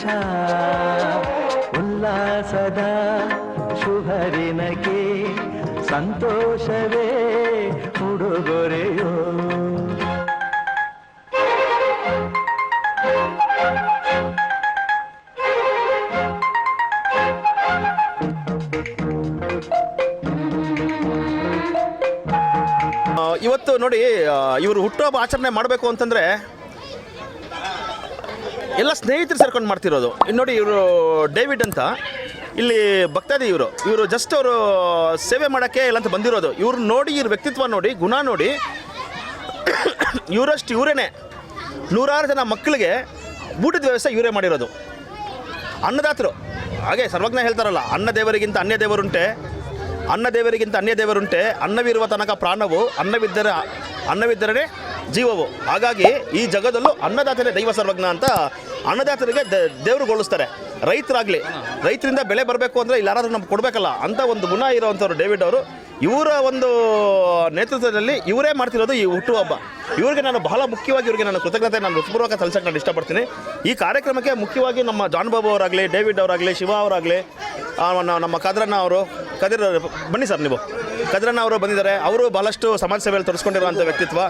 ಹರ್ಷ ಉಲ್ಲಾಸದ ಶುಭರಿನಕೆ ಸಂತೋಷವೇ ಉಡುಗೊರೆಯೋ. ಇವತ್ತು ನೋಡಿ ಇವರು ಹುಟ್ಟುಹಬ್ಬ ಆಚರಣೆ ಮಾಡಬೇಕು ಅಂತಂದರೆ ಎಲ್ಲ ಸ್ನೇಹಿತರು ಸೇರ್ಕೊಂಡು ಮಾಡ್ತಿರೋದು. ಇನ್ನು ನೋಡಿ ಇವರು ಡೇವಿಡ್ ಅಂತ. ಇಲ್ಲಿ ಭಕ್ತಾದಿ ಇವರು. ಇವರು ಜಸ್ಟ್ ಅವರು ಸೇವೆ ಮಾಡೋಕ್ಕೆ ಇಲ್ಲ ಅಂತ ಬಂದಿರೋದು. ಇವ್ರು ನೋಡಿ, ಇವ್ರ ವ್ಯಕ್ತಿತ್ವ ನೋಡಿ, ಗುಣ ನೋಡಿ, ಇವರಷ್ಟು ಇವರೇನೆ. ನೂರಾರು ಜನ ಮಕ್ಕಳಿಗೆ ಊಟದ ವ್ಯವಸ್ಥೆ ಇವರೇ ಮಾಡಿರೋದು. ಅನ್ನದಾತರು. ಹಾಗೆ ಸರ್ವಜ್ಞ ಹೇಳ್ತಾರಲ್ಲ, ಅನ್ನ ದೇವರಿಗಿಂತ ಅನ್ಯ ದೇವರುಂಟೆ, ಅನ್ನ ದೇವರಿಗಿಂತ ಅನ್ಯ ದೇವರುಂಟೆ, ಅನ್ನವಿರುವ ತನಕ ಪ್ರಾಣವು, ಅನ್ನವಿದ್ದರೆ, ಅನ್ನವಿದ್ದರೇ ಜೀವವು. ಹಾಗಾಗಿ ಈ ಜಗದಲ್ಲೂ ಅನ್ನದಾತನೇ ದೈವ ಸರ್ವಜ್ಞ ಅಂತ ಅನ್ನದಾತರಿಗೆ ದೇವ್ರಿಗೊಳಿಸ್ತಾರೆ ರೈತರಾಗಲಿ, ರೈತರಿಂದ ಬೆಳೆ ಬರಬೇಕು ಅಂದರೆ ಇಲ್ಲಿ ಯಾರಾದರೂ ನಮ್ಗೆ ಕೊಡಬೇಕಲ್ಲ? ಅಂತ ಒಂದು ಗುಣ ಇರೋವಂಥವ್ರು ಡೇವಿಡ್ ಅವರು. ಇವರ ಒಂದು ನೇತೃತ್ವದಲ್ಲಿ ಇವರೇ ಮಾಡ್ತಿರೋದು ಈ ಹುಟ್ಟುಹಬ್ಬ ಇವರಿಗೆ ನಾನು ಬಹಳ ಮುಖ್ಯವಾಗಿ ಇವರಿಗೆ ನಾನು ಕೃತಜ್ಞತೆ, ನಾನು ಹೃತ್ಪೂರ್ವಕ ಸಲ್ಲಿಸಕ್ಕೆ ನಾನು ಇಷ್ಟಪಡ್ತೀನಿ. ಈ ಕಾರ್ಯಕ್ರಮಕ್ಕೆ ಮುಖ್ಯವಾಗಿ ನಮ್ಮ ಜಾನ್ ಬಾಬು ಅವರಾಗಲಿ, ಡೇವಿಡ್ ಅವರಾಗಲಿ, ಶಿವ ಅವರಾಗಲಿ ನಮ್ಮ ಕದ್ರಣ್ಣ ಅವರು, ಕದಿರ, ಬನ್ನಿ ಸರ್ ನೀವು. ಕದ್ರಣ್ಣ ಅವರು ಬಂದಿದ್ದಾರೆ. ಅವರು ಬಹಳಷ್ಟು ಸಮಾಜ ಸೇವೆಯಲ್ಲಿ ತೊಡಸ್ಕೊಂಡಿರುವಂಥ ವ್ಯಕ್ತಿತ್ವ.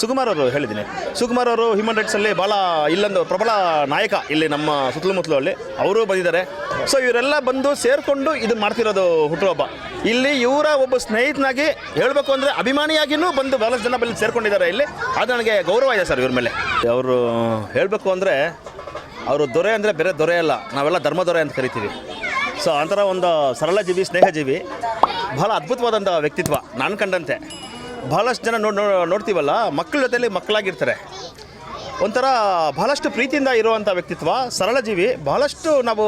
ಸುಕುಮಾರ್ ಅವರು ಹೇಳಿದ್ದೀನಿ. ಸುಕುಮಾರ್ ಅವರು ಹ್ಯೂಮನ್ ರೈಟ್ಸಲ್ಲಿ ಭಾಳ ಇಲ್ಲೊಂದು ಪ್ರಬಲ ನಾಯಕ ಇಲ್ಲಿ ನಮ್ಮ ಸುತ್ತಮುತ್ತಲು ಅಲ್ಲಿ. ಅವರು ಬಂದಿದ್ದಾರೆ. ಸೊ ಇವರೆಲ್ಲ ಬಂದು ಸೇರಿಕೊಂಡು ಇದು ಮಾಡ್ತಿರೋದು ಹುಟ್ಟುಹಬ್ಬ. ಇಲ್ಲಿ ಇವರ ಒಬ್ಬ ಸ್ನೇಹಿತನಾಗಿ ಹೇಳಬೇಕು ಅಂದರೆ ಅಭಿಮಾನಿಯಾಗಿಯೂ ಬಂದು ಬಹಳಷ್ಟು ಜನ ಬಂದು ಸೇರ್ಕೊಂಡಿದ್ದಾರೆ ಇಲ್ಲಿ. ಅದು ನನಗೆ ಗೌರವ ಇದೆ ಸರ್ ಇವ್ರ ಮೇಲೆ. ಅವರು ಹೇಳಬೇಕು ಅಂದರೆ ಅವರು ದೊರೆ ಅಂದರೆ ಬೇರೆ ದೊರೆ ಅಲ್ಲ. ನಾವೆಲ್ಲ ಧರ್ಮ ದೊರೆ ಅಂತ ಕರಿತೀವಿ. ಸೊ ಆ ಥರ ಒಂದು ಸರಳ ಜೀವಿ ಸ್ನೇಹಜೀವಿ ಬಹಳ ಅದ್ಭುತವಾದಂಥ ವ್ಯಕ್ತಿತ್ವ. ನಾನು ಕಂಡಂತೆ. ಬಹಳಷ್ಟು ಜನ ನೋಡ್ ನೋಡ್ತೀವಲ್ಲ, ಮಕ್ಕಳ ಜೊತೆಯಲ್ಲಿ ಮಕ್ಕಳಾಗಿರ್ತಾರೆ. ಒಂಥರ ಬಹಳಷ್ಟು ಪ್ರೀತಿಯಿಂದ ಇರುವಂಥ ವ್ಯಕ್ತಿತ್ವ, ಸರಳ ಜೀವಿ, ಬಹಳಷ್ಟು ನಾವು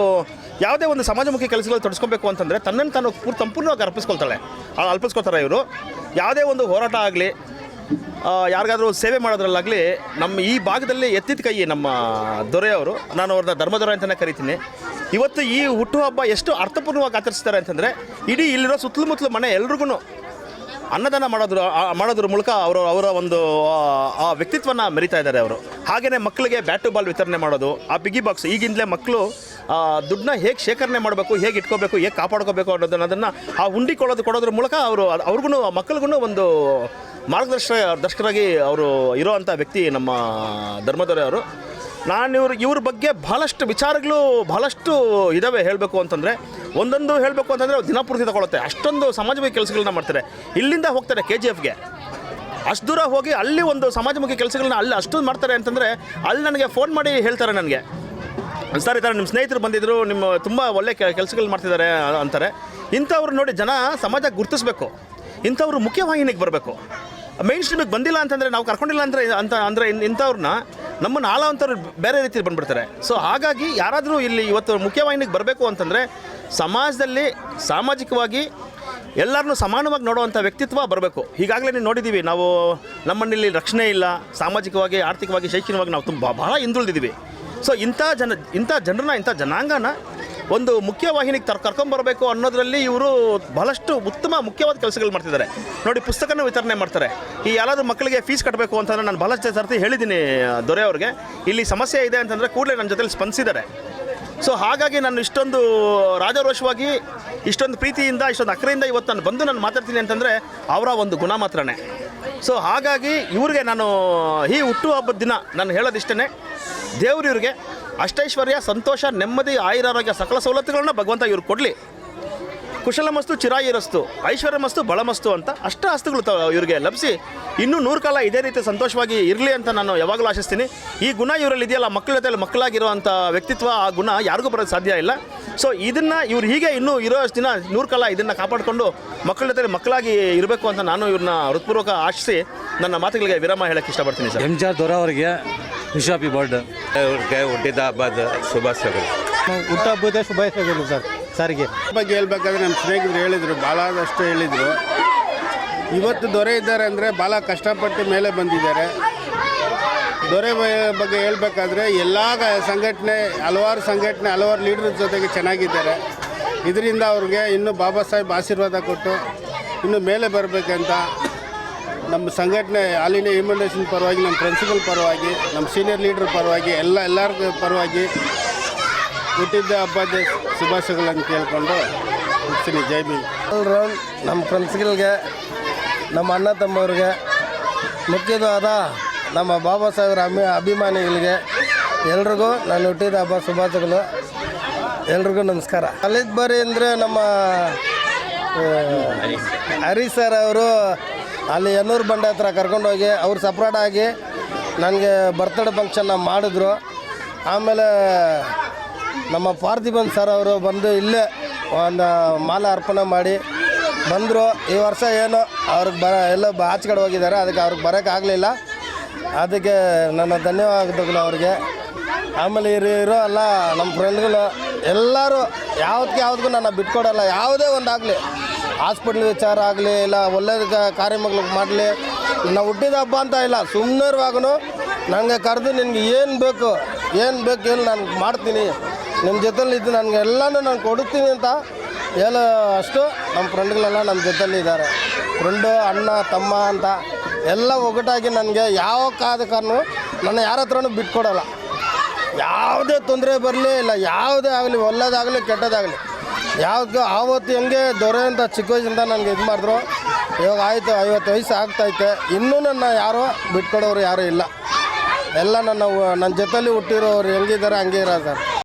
ಯಾವುದೇ ಒಂದು ಸಮಾಜಮುಖಿ ಕೆಲಸಗಳು ತೊಡಸ್ಕೊಬೇಕು ಅಂತಂದರೆ ತನ್ನನ್ನು ತಾನು ಪೂರ್ ಸಂಪೂರ್ಣವಾಗಿ ಅರ್ಪಿಸ್ಕೊಳ್ತಾಳೆ. ಅರ್ಪಿಸ್ಕೊಳ್ತಾರೆ ಇವರು. ಯಾವುದೇ ಒಂದು ಹೋರಾಟ ಆಗಲಿ ಯಾರಿಗಾದರೂ ಸೇವೆ ಮಾಡೋದ್ರಲ್ಲಾಗಲಿ, ನಮ್ಮ ಈ ಭಾಗದಲ್ಲಿ ಎತ್ತಿದ ಕೈ ನಮ್ಮ ದೊರೆಯವರು. ನಾನು ಅವ್ರನ್ನ ಧರ್ಮದೊರೆ ಅಂತಲೇ ಕರಿತೀನಿ. ಇವತ್ತು ಈ ಹುಟ್ಟುಹಬ್ಬ ಎಷ್ಟು ಅರ್ಥಪೂರ್ಣವಾಗಿ ಆಚರಿಸ್ತಾರೆ ಅಂತಂದರೆ, ಇಡೀ ಇಲ್ಲಿರೋ ಸುತ್ತಮುತ್ತಲು ಮನೆ ಎಲ್ರಿಗೂ ಅನ್ನದಾನ ಮಾಡೋದ್ರ ಮಾಡೋದ್ರ ಮೂಲಕ ಅವರು, ಅವರ ಒಂದು, ಆ- ವ್ಯಕ್ತಿತ್ವನ ಮೆರಿತಾ ಇದ್ದಾರೆ ಅವರು. ಹಾಗೆಯೇ ಮಕ್ಕಳಿಗೆ ಬ್ಯಾಟು ಬಾಲ್ ವಿತರಣೆ ಮಾಡೋದು, ಆ ಬಿಗಿ ಬಾಕ್ಸ್, ಈಗಿಂದಲೇ ಮಕ್ಕಳು ದುಡ್ಡನ್ನ ಹೇಗೆ ಶೇಖರಣೆ ಮಾಡಬೇಕು, ಹೇಗೆ ಇಟ್ಕೋಬೇಕು, ಹೇಗೆ ಕಾಪಾಡ್ಕೋಬೇಕು ಅನ್ನೋದನ್ನ ಅದನ್ನು ಆ ಉಂಡಿ ಕೊಡೋದು, ಕೊಡೋದ್ರ ಮೂಲಕ ಅವರು ಅವ್ರಿಗೂ ಮಕ್ಕಳಿಗೂ ಒಂದು ಮಾರ್ಗದರ್ಶ, ದರ್ಶಕರಾಗಿ ಅವರು ಇರೋ ವ್ಯಕ್ತಿ ನಮ್ಮ ಧರ್ಮದೊರೆ ಅವರು ನಾನು ಇವ್ರ ಇವ್ರ ಬಗ್ಗೆ ಭಾಳಷ್ಟು ವಿಚಾರಗಳು ಭಾಳಷ್ಟು ಇದ್ದಾವೆ ಹೇಳಬೇಕು ಅಂತಂದರೆ, ಒಂದೊಂದು ಹೇಳಬೇಕು ಅಂತಂದರೆ ದಿನಪೂರ್ತಿ ತಗೊಳುತ್ತೆ. ಅಷ್ಟೊಂದು ಸಮಾಜಮುಖಿ ಕೆಲಸಗಳನ್ನ ಮಾಡ್ತಾರೆ. ಇಲ್ಲಿಂದ ಹೋಗ್ತಾರೆ ಕೆ ಜಿ ಎಫ್ಗೆ ಅಷ್ಟು ದೂರ ಹೋಗಿ ಅಲ್ಲಿ ಒಂದು ಸಮಾಜಮುಖಿ ಕೆಲಸಗಳನ್ನ ಅಲ್ಲಿ ಅಷ್ಟೊಂದು ಮಾಡ್ತಾರೆ ಅಂತಂದರೆ ಅಲ್ಲಿ ನನಗೆ ಫೋನ್ ಮಾಡಿ ಹೇಳ್ತಾರೆ ನನಗೆ. ಸರ್ ಈ ಥರ ನಿಮ್ಮ ಸ್ನೇಹಿತರು ಬಂದಿದ್ದರು ನಿಮ್ಮ ತುಂಬ ಒಳ್ಳೆ ಕೆಲಸಗಳು ಮಾಡ್ತಿದ್ದಾರೆ ಅಂತಾರೆ. ಇಂಥವ್ರು ನೋಡಿ ಜನ ಸಮಾಜ ಗುರುತಿಸ್ಬೇಕು. ಇಂಥವ್ರು ಮುಖ್ಯವಾಹಿನಿಗೆ ಬರಬೇಕು. ಮೈನ್ ಸ್ಟ್ರೀಮಿಗೆ ಬಂದಿಲ್ಲ ಅಂತಂದರೆ ನಾವು ಕರ್ಕೊಂಡಿಲ್ಲ ಅಂದರೆ ಅಂತ ಅಂದರೆ ಇಂಥವ್ರನ್ನ ನಮ್ಮನ್ನು ಆಳವಂಥವ್ರು ಬೇರೆ ರೀತಿಯಲ್ಲಿ ಬಂದ್ಬಿಡ್ತಾರೆ. ಸೊ ಹಾಗಾಗಿ ಯಾರಾದರೂ ಇಲ್ಲಿ ಇವತ್ತು ಮುಖ್ಯವಾಹಿನಿಗೆ ಬರಬೇಕು ಅಂತಂದರೆ ಸಮಾಜದಲ್ಲಿ ಸಾಮಾಜಿಕವಾಗಿ ಎಲ್ಲರನ್ನೂ ಸಮಾನವಾಗಿ ನೋಡುವಂಥ ವ್ಯಕ್ತಿತ್ವ ಬರಬೇಕು. ಈಗಾಗಲೇ ನೀವು ನೋಡಿದ್ದೀವಿ, ನಾವು ನಮ್ಮನ್ನಿಲ್ಲಿ ರಕ್ಷಣೆ ಇಲ್ಲ, ಸಾಮಾಜಿಕವಾಗಿ, ಆರ್ಥಿಕವಾಗಿ, ಶೈಕ್ಷಣಿಕವಾಗಿ ನಾವು ತುಂಬ ಬಹಳ ಹಿಂದುಳಿದಿದ್ದೀವಿ. ಸೊ ಇಂಥ ಜನ, ಇಂಥ ಜನರನ್ನ, ಇಂಥ ಜನಾಂಗನ ಒಂದು ಮುಖ್ಯವಾಹಿನಿಗೆ ತರ್ ಕರ್ಕೊಂಬರಬೇಕು ಅನ್ನೋದರಲ್ಲಿ ಇವರು ಬಹಳಷ್ಟು ಉತ್ತಮ ಮುಖ್ಯವಾದ ಕೆಲಸಗಳು ಮಾಡ್ತಿದ್ದಾರೆ. ನೋಡಿ, ಪುಸ್ತಕನ ವಿತರಣೆ ಮಾಡ್ತಾರೆ. ಈ ಯಾರಾದರೂ ಮಕ್ಕಳಿಗೆ ಫೀಸ್ ಕಟ್ಟಬೇಕು ಅಂತಂದರೆ ನಾನು ಬಹಳಷ್ಟು ಸರ್ತಿ ಹೇಳಿದ್ದೀನಿ ದೊರೆ ಅವ್ರಿಗೆ. ಇಲ್ಲಿ ಸಮಸ್ಯೆ ಇದೆ ಅಂತಂದರೆ ಕೂಡಲೇ ನನ್ನ ಜೊತೆಲಿ ಸ್ಪಂದಿಸಿದ್ದಾರೆ. ಸೊ, ಹಾಗಾಗಿ ನಾನು ಇಷ್ಟೊಂದು ರಾಜಾರೋಷವಾಗಿ, ಇಷ್ಟೊಂದು ಪ್ರೀತಿಯಿಂದ, ಇಷ್ಟೊಂದು ಅಕ್ಕರೆಯಿಂದ ಇವತ್ತು ನಾನು ಬಂದು ನಾನು ಮಾತಾಡ್ತೀನಿ ಅಂತಂದರೆ ಅವರ ಒಂದು ಗುಣ ಮಾತ್ರನೇ ಸೊ, ಹಾಗಾಗಿ ಇವ್ರಿಗೆ ನಾನು ಈ ಹುಟ್ಟುಹಬ್ಬದ ದಿನ ನಾನು ಹೇಳೋದಿಷ್ಟೇ ದೇವ್ರು ಇವ್ರಿಗೆ ಅಷ್ಟೈಶ್ವರ್ಯ, ಸಂತೋಷ, ನೆಮ್ಮದಿ, ಆಯುರಾರೋಗ್ಯ ಸಕಲ ಸವಲತ್ತುಗಳನ್ನ ಭಗವಂತ ಇವ್ರು ಕೊಡಲಿ. ಕುಶಲಮಸ್ತು ಚಿರಾಯಿರಸ್ತು ಐಶ್ವರ್ಯಮಸ್ತು ಬಳಮಸ್ತು ಅಂತ ಅಷ್ಟ ಆಸ್ತುಗಳು ಇವರಿಗೆ ಲಭಿಸಿ ಇನ್ನೂ ನೂರು ಕಾಲ ಇದೇ ರೀತಿ ಸಂತೋಷವಾಗಿ ಇರಲಿ ಅಂತ ನಾನು ಯಾವಾಗಲೂ ಆಶಿಸ್ತೀನಿ. ಈ ಗುಣ ಇವರಲ್ಲಿ ಇದೆಯಲ್ಲ, ಮಕ್ಕಳ ಜೊತೆಯಲ್ಲಿ ಮಕ್ಕಳಾಗಿರುವಂಥ ವ್ಯಕ್ತಿತ್ವ, ಆ ಗುಣ ಯಾರಿಗೂ ಬರೋದು ಸಾಧ್ಯ ಇಲ್ಲ. ಸೊ ಇದನ್ನು ಇವ್ರು ಹೀಗೆ ಇನ್ನೂ ಇರೋ ದಿನ ನೂರು ಕಾಲ ಇದನ್ನು ಕಾಪಾಡಿಕೊಂಡು ಮಕ್ಕಳ ಜೊತೆ ಮಕ್ಕಳಾಗಿ ಇರಬೇಕು ಅಂತ ನಾನು ಇವ್ರನ್ನ ಹೃತ್ಪೂರ್ವಕ ಆಶಿಸಿ ನನ್ನ ಮಾತುಗಳಿಗೆ ವಿರಾಮ ಹೇಳಕ್ಕೆ ಇಷ್ಟಪಡ್ತೀನಿ ಸರ್. ಎಂ ಜಿ ದೊರ ಅವರಿಗೆ ವಿಶ್ ಹ್ಯಾಪಿ ಬರ್ಡೇ ಅವ್ರಿಗೆ ಹುಟ್ಟಿದ ಹಬ್ಬದ ಶುಭಾಶಯಗಳು. ಹುಟ್ಟಹಬ್ಬದ ಶುಭಾಶಯಗಳು ಸರ್ ಸಾರಿಗೆ. ಬಗ್ಗೆ ಹೇಳ್ಬೇಕಾದ್ರೆ ನಮ್ಮ ಸ್ನೇಹಿತರು ಹೇಳಿದರು ಭಾಳದಷ್ಟು ಹೇಳಿದರು. ಇವತ್ತು ದೊರೆ ಇದ್ದಾರೆ ಅಂದರೆ ಭಾಳ ಕಷ್ಟಪಟ್ಟು ಮೇಲೆ ಬಂದಿದ್ದಾರೆ. ದೊರೆ ಬಗ್ಗೆ ಹೇಳ್ಬೇಕಾದ್ರೆ ಎಲ್ಲ ಸಂಘಟನೆ ಹಲವಾರು ಸಂಘಟನೆ ಹಲವಾರು ಲೀಡರ್ ಜೊತೆಗೆ ಚೆನ್ನಾಗಿದ್ದಾರೆ. ಇದರಿಂದ ಅವ್ರಿಗೆ ಇನ್ನೂ ಬಾಬಾ ಸಾಹೇಬ್ ಆಶೀರ್ವಾದ ಕೊಟ್ಟು ಇನ್ನು ಮೇಲೆ ಬರಬೇಕಂತ ನಮ್ಮ ಸಂಘಟನೆ ಆಲ್ ಇಂಡಿಯಾ ಪರವಾಗಿ, ನಮ್ಮ ಪ್ರಿನ್ಸಿಪಲ್ ಪರವಾಗಿ, ನಮ್ಮ ಸೀನಿಯರ್ ಲೀಡ್ರ್ ಪರವಾಗಿ, ಎಲ್ಲ, ಎಲ್ಲರಿಗೂ ಪರವಾಗಿ ಹುಟ್ಟಿದ್ದ ಹಬ್ಬದ ಶುಭಾಶಯಗಳನ್ನು ಕೇಳಿಕೊಂಡು ಮುಗಿಸ್ತೀನಿ. ಜೈ ಭೀಮ್. ನಮ್ಮ ಫ್ರೆಂಡ್ಸ್ಗಳಿಗೆ ನಮ್ಮ ಅಣ್ಣ ತಮ್ಮವ್ರಿಗೆ, ಮುಖ್ಯವಾದ ನಮ್ಮ ಬಾಬಾ ಸಾಹೇಬ್ರ ಅಭಿ, ಅಭಿಮಾನಿಗಳಿಗೆ ಎಲ್ರಿಗೂ ನಾನು ಹುಟ್ಟಿದ ಹಬ್ಬ ಶುಭಾಶಯಗಳು. ಎಲ್ರಿಗೂ ನಮಸ್ಕಾರ. ಅಲ್ಲಿದ್ದ ಬರೀ ಅಂದರೆ ನಮ್ಮ ಹರೀಶ್ ಸರ್ ಅವರು ಅಲ್ಲಿ ಯನ್ನೂರು ಬಂಡೆ ಹತ್ರ ಕರ್ಕೊಂಡೋಗಿ ಅವ್ರು ಸಪ್ರೇಟ್ ಆಗಿ ನನಗೆ ಬರ್ತ್ಡೇ ಫಂಕ್ಷನ್ನ ಮಾಡಿದ್ರು. ಆಮೇಲೆ ನಮ್ಮ ಪಾರ್ಥಿಬನ್ ಸರ್ ಅವರು ಬಂದು ಇಲ್ಲೇ ಒಂದು ಮಾಲೆ ಅರ್ಪಣೆ ಮಾಡಿ ಬಂದರು. ಈ ವರ್ಷ ಏನು, ಅವ್ರಿಗೆ ಬರ, ಎಲ್ಲ ಆಚೆ ಕಡೆ ಹೋಗಿದ್ದಾರೆ, ಅದಕ್ಕೆ ಅವ್ರಿಗೆ ಬರೋಕ್ಕಾಗಲಿಲ್ಲ ಅದಕ್ಕೆ ನನ್ನ ಧನ್ಯವಾದಗಳು ಅವ್ರಿಗೆ. ಆಮೇಲೆ ಇರೋ ಎಲ್ಲ ನಮ್ಮ ಫ್ರೆಂಡ್ಗಳು ಎಲ್ಲರೂ ಯಾವ್ದಕ್ಕೆ ಯಾವ್ದಕ್ಕೂ ನನ್ನ ಬಿಟ್ಕೊಡಲ್ಲ, ಯಾವುದೇ ಒಂದಾಗಲಿ. ಹಾಸ್ಪಿಟ್ಲ್ ವಿಚಾರ ಆಗಲಿ, ಇಲ್ಲ ಒಳ್ಳೇದು ಕಾರ್ಯಕ್ರಮಗಳು ಮಾಡಲಿ ನಾವು ಹುಟ್ಟಿದ ಹಬ್ಬ ಅಂತ ಇಲ್ಲ ಸುಮ್ಮನೆರುವಾಗೂ ನನಗೆ ಕರೆದು ನಿನಗೆ ಏನು ಬೇಕು ಏನು ಬೇಕು ಏನು ನಾನು ಮಾಡ್ತೀನಿ. ನಿಮ್ಮ ಜೊತೆಲಿ ಇದ್ದು ನನಗೆ ಎಲ್ಲನೂ ನಾನು ಕೊಡುತ್ತೀನಿ ಅಂತ ಹೇಳೋ ಅಷ್ಟು ನಮ್ಮ ಫ್ರೆಂಡ್ಗಳೆಲ್ಲ ನಮ್ಮ ಜೊತೆಲಿ ಇದ್ದಾರೆ. ಫ್ರೆಂಡು, ಅಣ್ಣ, ತಮ್ಮ ಅಂತ ಎಲ್ಲ ಒಗ್ಗಟ್ಟಾಗಿ ನನಗೆ ಯಾವ ಕಾದ ಕಾರಣ ನನ್ನ ಯಾರ ಹತ್ರನೂ ಬಿಟ್ಕೊಡೋಲ್ಲ. ಯಾವುದೇ ತೊಂದರೆ ಬರಲಿ, ಇಲ್ಲ ಯಾವುದೇ ಆಗಲಿ, ಒಳ್ಳೇದಾಗಲಿ, ಕೆಟ್ಟದಾಗಲಿ ಯಾವ್ದು ಆವತ್ತು ಹೆಂಗೆ ದೊರೆ ಅಂತ ಚಿಕ್ಕ ವಯಸ್ಸಿಂದ ನನಗೆ ಇದು ಮಾಡಿದ್ರು. ಇವಾಗ ಆಯಿತು, ಐವತ್ತು ವಯಸ್ಸು ಆಗ್ತೈತೆ. ಇನ್ನೂ ನನ್ನ ಯಾರೋ ಬಿಟ್ಕೊಡೋರು ಯಾರೂ ಇಲ್ಲ. ಎಲ್ಲ ನನ್ನ ನನ್ನ ಜೊತೆಲಿ ಹುಟ್ಟಿರೋರು ಹೆಂಗಿದ್ದಾರೆ ಹಂಗೆ ಇರೋ ಸರ್.